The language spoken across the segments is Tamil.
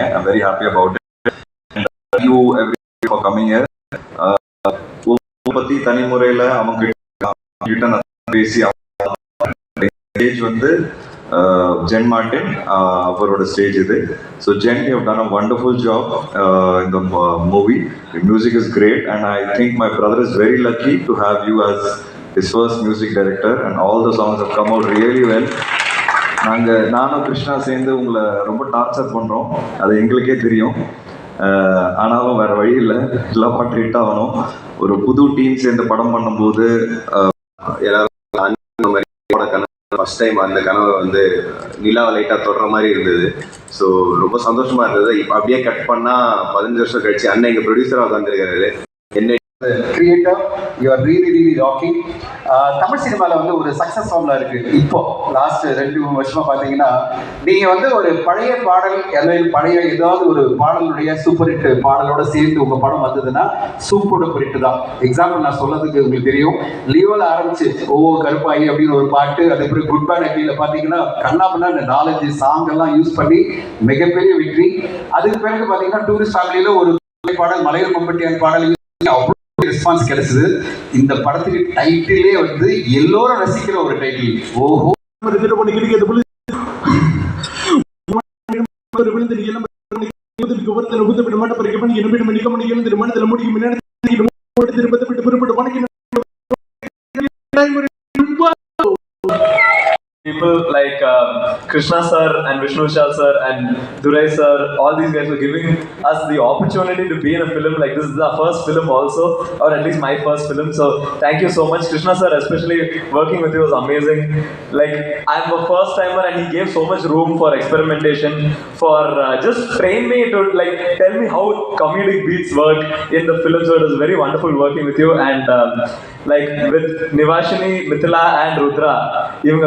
பண்ணியிருக்கீங்க I'm very happy about it you every for coming year பத்தி தனி அவங்க கிட்ட நான் பேசி ஸ்டேஜ் வந்து uh, ஜென் மார்டின் uh, அவரோட ஸ்டேஜ் இது. So Jen you done a wonderful job இந்த movie music is great and I think my brother is very lucky to have you as his first music director and all the songs have come out really well. நாங்கள் நானும் கிருஷ்ணா சேர்ந்து உங்களை ரொம்ப டார்ச்சர் பண்ணுறோம் அது எங்களுக்கே தெரியும். ஆனாலும் வேற வழி இல்லை. எல்லா பாட்டும் ஹிட் ஆகணும். ஒரு புது டீம் சேர்ந்து படம் பண்ணும்போது ஃபர்ஸ்ட் டைம் அந்த கனவை வந்து நிலாவை லைட்டாக தொடுற மாதிரி இருந்தது. ஸோ ரொம்ப சந்தோஷமா இருந்தது. இப்போ அப்படியே கட் பண்ணால் பதினஞ்சு வருஷம் கழிச்சு அண்ணன் எங்கள் ப்ரொடியூசராக உட்காந்துருக்காரு creator you are really really rocking Tamil சினிமாவில் வந்து ஒரு சக்ஸஸ் ஃபார்ம்ல இருக்கு. இப்போ லாஸ்ட் ரெண்டு மூணு வருஷமா பார்த்தீங்கன்னா நீங்க வந்து ஒரு பழைய பாடல் அல்லது பழைய ஏதாவது ஒரு பாடலுடைய சூப்பர் ஹிட் பாடலோட சேர்ந்து உங்க படம் வந்ததுன்னா சூப்பர் டூப்பர் ஹிட் தான். எக்ஸாம்பிள் நான் சொல்றதுக்கு உங்களுக்கு தெரியும். லியோல ஆரம்பிச்சு ஓ கருப்பாயி அப்படின்னு ஒரு பாட்டு அதே குட் பேட் அக்லியில் பார்த்தீங்கன்னா கண்ணாமண்ணா இந்த நாலஞ்சு சாங் எல்லாம் யூஸ் பண்ணி மிகப்பெரிய வெற்றி. அதுக்கு பிறகு பார்த்தீங்கன்னா டூரிஸ்ட் ஃபேமிலியில ஒரு பாடல் மலையூர் மம்பட்டியான் பாடல் அவ்வளோ ரெஸ்பான்ஸ் கிடைச்சது. இந்த படத்துக்கு டைட்டிலே வந்து எல்லோரும் ரசிக்கிற ஒரு டைட்டில் ஓஹோ. இருக்கிற பண்ணி people like um, Krishna sir and Vishnu Shah sir and Durai sir, all these guys were giving us the opportunity to be in a film like this. This is our first film also, or at least my first film. So thank you so much, Krishna sir. Especially working with you was amazing. Like I'm a first timer, and he gave so much room for experimentation, for uh, just train me to like tell me how comedic beats work in the film. So it was very wonderful working with you and. Um, like with Nivashini, Mithila and Rudra, இவங்க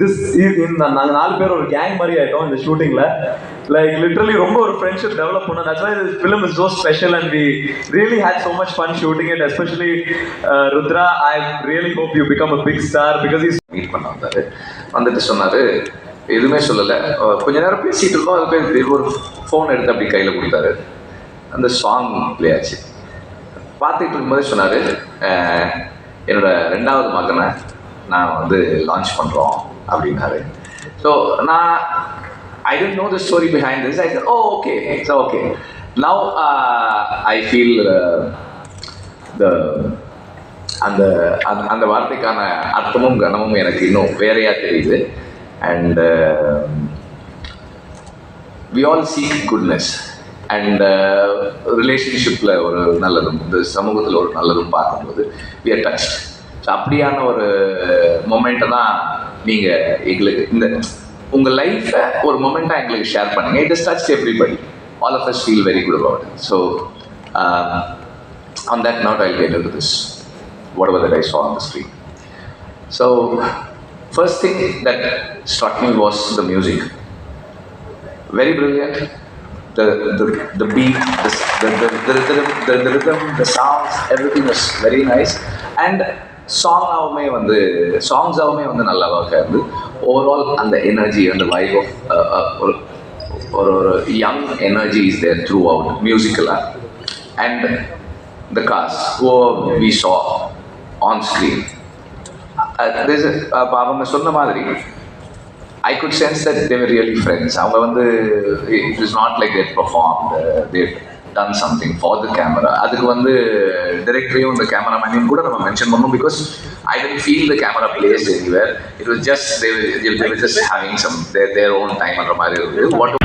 திஸ் இந்த நாங்கள் நாலு பேர் ஒரு கேங் மாதிரி ஆயிட்டோம் இந்த ஷூட்டிங்ல லைக் லிட்டரலி ரொம்ப ஒரு ஃப்ரெண்ட்ஷிப் டெவலப் பண்ணோம். That's why this film is so special and we really had so much fun shooting it especially Rudra I really hope you become a big star because is meet பண்ண வந்தாரு. வந்துட்டு சொன்னாரு எதுவுமே சொல்லலை. கொஞ்ச நேரம் பேசிட்டு இருக்கோம். அது போய் ஒரு ஃபோன் எடுத்து அப்படி கையில் கொடுத்தாரு. அந்த சாங் ப்ளே ஆச்சு. பார்த்துட்டு இருக்கும்போது சொன்னார் என்னோட ரெண்டாவது மகனை நான் வந்து லான்ச் பண்ணுறோம் அப்படின்னாரு. ஸோ நான் I don't know the story behind this I oh okay it's okay now I feel the அந்த அந்த அந்த வார்த்தைக்கான அர்த்தமும் கனமும் எனக்கு இன்னும் வேறையாக தெரியுது. And we all seek goodness and ரிலேஷன்ஷிப்பில் ஒரு நல்லதும் இந்த சமூகத்தில் ஒரு நல்லதும் பார்க்கும்போது வி ஆர் டச் ஸோ அப்படியான ஒரு மொமெண்ட்டை தான் நீங்கள் எங்களுக்கு இந்த உங்கள் லைஃப்பை ஒரு மொமெண்ட்டாக எங்களுக்கு ஷேர் பண்ணுங்கள் it is touch everybody all of us feel very good about so on that not I deliver this whatever I saw on the screen so first thing that struck was the music very brilliant the, the, the beat, the, the, the, the, the, the, the rhythm, the sounds, everything was very nice. And சாங்காகவுமே வந்து சாங்ஸாகவுமே வந்து நல்ல அளவுக்கு ஆகுது ஓவரால் அந்த எனர்ஜி அந்த லைஃப் ஆஃப் ஒரு ஒரு ஒரு young energy is there through மியூசிக்கலாக and the cause oh we saw on screen அப்போ அவங்க சொன்ன மாதிரி I could sense that they were really friends அவங்க வந்து it is not like that perform they done something for the camera அதுக்கு வந்து டிரெக்டரையும் இந்த கேமராமேனையும் கூட நம்ம மென்ஷன் பண்ணோம் because I tend feel the camera place anywhere it was just there just having some there there own டைம்ன்ற மாதிரி இருக்குது வாட்